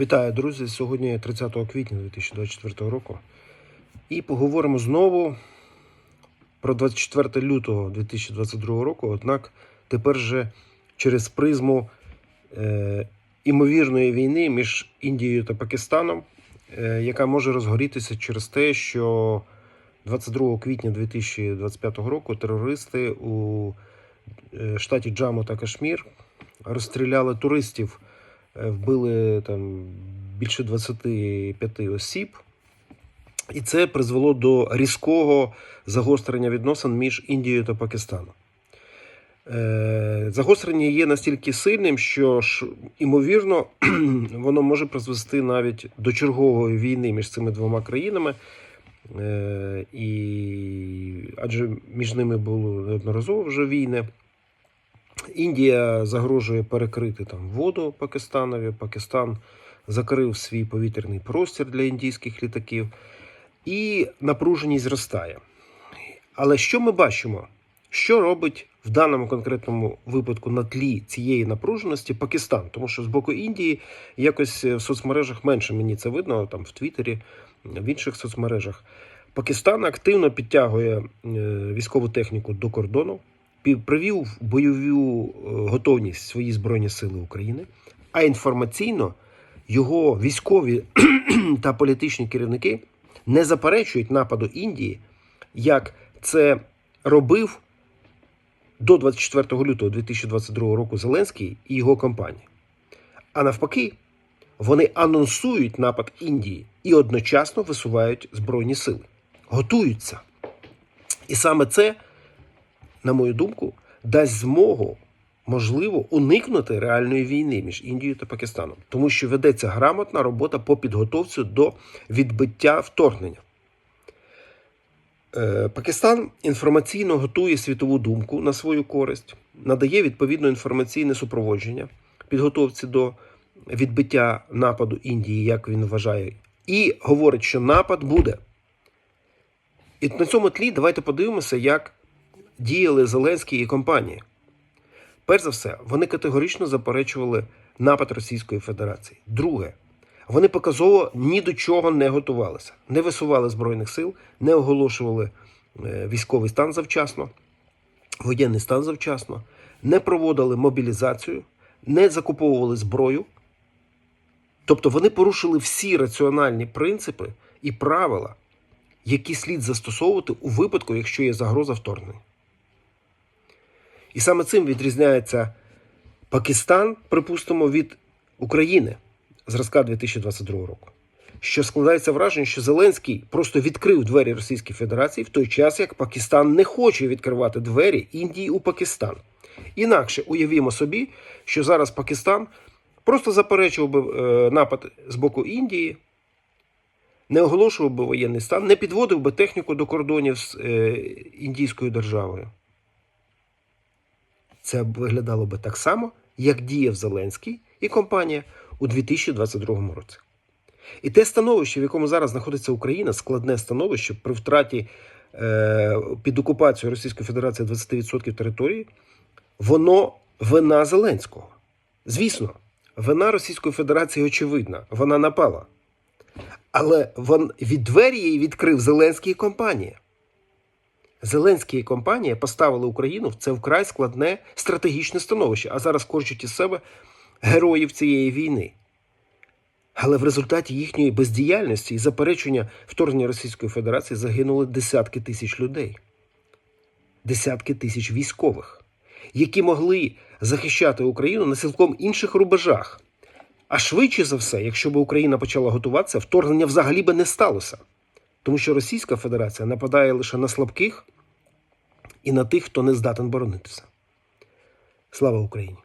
Вітаю, друзі! Сьогодні 30 квітня 2024 року. І поговоримо знову про 24 лютого 2022 року. Однак тепер же через призму е, імовірної війни між Індією та Пакистаном, е, яка може розгорітися через те, що 22 квітня 2025 року терористи у е, штаті Джаму та Кашмір розстріляли туристів вбили там більше 25 осіб, і це призвело до різкого загострення відносин між Індією та Пакистаном. Е, Загострення є настільки сильним, що ж, імовірно, воно може призвести навіть до чергової війни між цими двома країнами. Е, І адже між ними було неодноразово вже війни. Індія загрожує перекрити там воду Пакистанові. Пакистан закрив свій повітряний простір для індійських літаків, і напруженість зростає. Але що ми бачимо? Що робить в даному конкретному випадку на тлі цієї напруженості Пакистан? Тому що з боку Індії якось в соцмережах менше мені це видно, там в Твіттері, в інших соцмережах. Пакистан активно підтягує е, військову техніку до кордону, привів бойову е, готовність свої Збройні Сили України, а інформаційно його військові та політичні керівники не заперечують нападу Індії, як це робив до 24 лютого 2022 року Зеленський і його компанія. А навпаки, вони анонсують напад Індії і одночасно висувають Збройні сили, готуються. І саме це, на мою думку, дасть змогу, можливо, уникнути реальної війни між Індією та Пакистаном, тому що ведеться грамотна робота по підготовці до відбиття вторгнення. Е, Пакистан інформаційно готує світову думку на свою користь, надає відповідно інформаційне супроводження підготовці до відбиття нападу Індії, як він вважає, і говорить, що напад буде. І на цьому тлі давайте подивимося, як діяли Зеленський і компанія. Перш за все, вони категорично заперечували напад Російської Федерації. Друге, вони показово ні до чого не готувалися, не висували збройних сил, не оголошували е, військовий стан завчасно, воєнний стан завчасно, не проводили мобілізацію, не закуповували зброю. Тобто вони порушили всі раціональні принципи і правила, які слід застосовувати у випадку, якщо є загроза вторгнення. І саме цим відрізняється Пакистан, припустимо, від України зразка 2022 року. Що складається враження, що Зеленський просто відкрив двері Російської Федерації в той час, як Пакистан не хоче відкривати двері Індії у Пакистан. Інакше уявімо собі, що зараз Пакистан просто заперечував би е, напад з боку Індії, не оголошував би воєнний стан, не підводив би техніку до кордонів з е, індійською державою. Це виглядало би так само, як діяв Зеленський і компанія у 2022 році. І те становище, в якому зараз знаходиться Україна, складне становище при втраті е, під окупацією Російської Федерації 20% території, воно вина Зеленського. Звісно, вина Російської Федерації очевидна, вона напала. Але вон, від двері її відкрив Зеленський і компанія. Зеленський і компанія поставили Україну в це вкрай складне стратегічне становище, а зараз корчать із себе героїв цієї війни. Але в результаті їхньої бездіяльності і заперечення вторгнення Російської Федерації загинули десятки тисяч людей, десятки тисяч військових, які могли захищати Україну на цілком інших рубежах. А швидше за все, якщо б Україна почала готуватися, вторгнення взагалі би не сталося. Тому що Російська Федерація нападає лише на слабких і на тих, хто не здатен боронитися. Слава Україні!